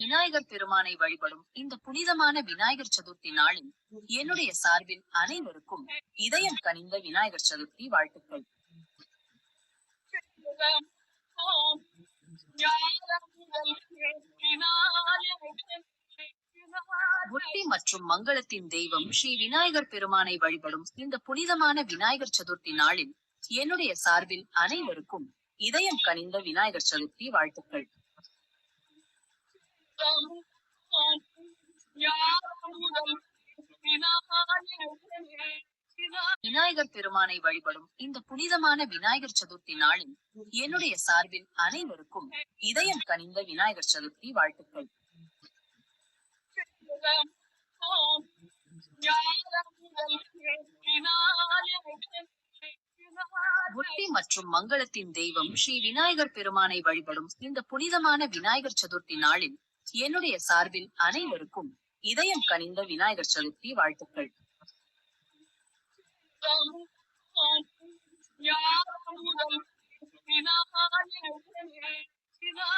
விநாயகர் பெருமானை வழிபடும் இந்த புனிதமான விநாயகர் சதுர்த்தி நாளில் என்னுடைய சார்பில் அனைவருக்கும் இதயம் கனிந்த விநாயகர் சதுர்த்தி வாழ்த்துக்கள். புத்தி மற்றும் மங்களத்தின் தெய்வம் ஸ்ரீ விநாயகர் பெருமானை வழிபடும் இந்த புனிதமான விநாயகர் சதுர்த்தி நாளில் என்னுடைய சார்பில் அனைவருக்கும் இதயம் கனிந்த விநாயகர் சதுர்த்தி வாழ்த்துக்கள். விநாயகர் பெருமானை வழிபடும் இந்த புனிதமான விநாயகர் சதுர்த்தி நாளில் என்னுடைய சார்பில் அனைவருக்கும் இதயம் கனிந்த விநாயகர் சதுர்த்தி வாழ்த்துக்கள். புத்தி மற்றும் மங்களத்தின் தெய்வம் ஸ்ரீ விநாயகர் பெருமானை வழிபடும் இந்த புனிதமான விநாயகர் சதுர்த்தி நாளில் என்னுடைய சார்பில் அனைவருக்கும் இதயம் கனிந்த விநாயகர் சதுர்த்தி வாழ்த்துக்கள். Yeah.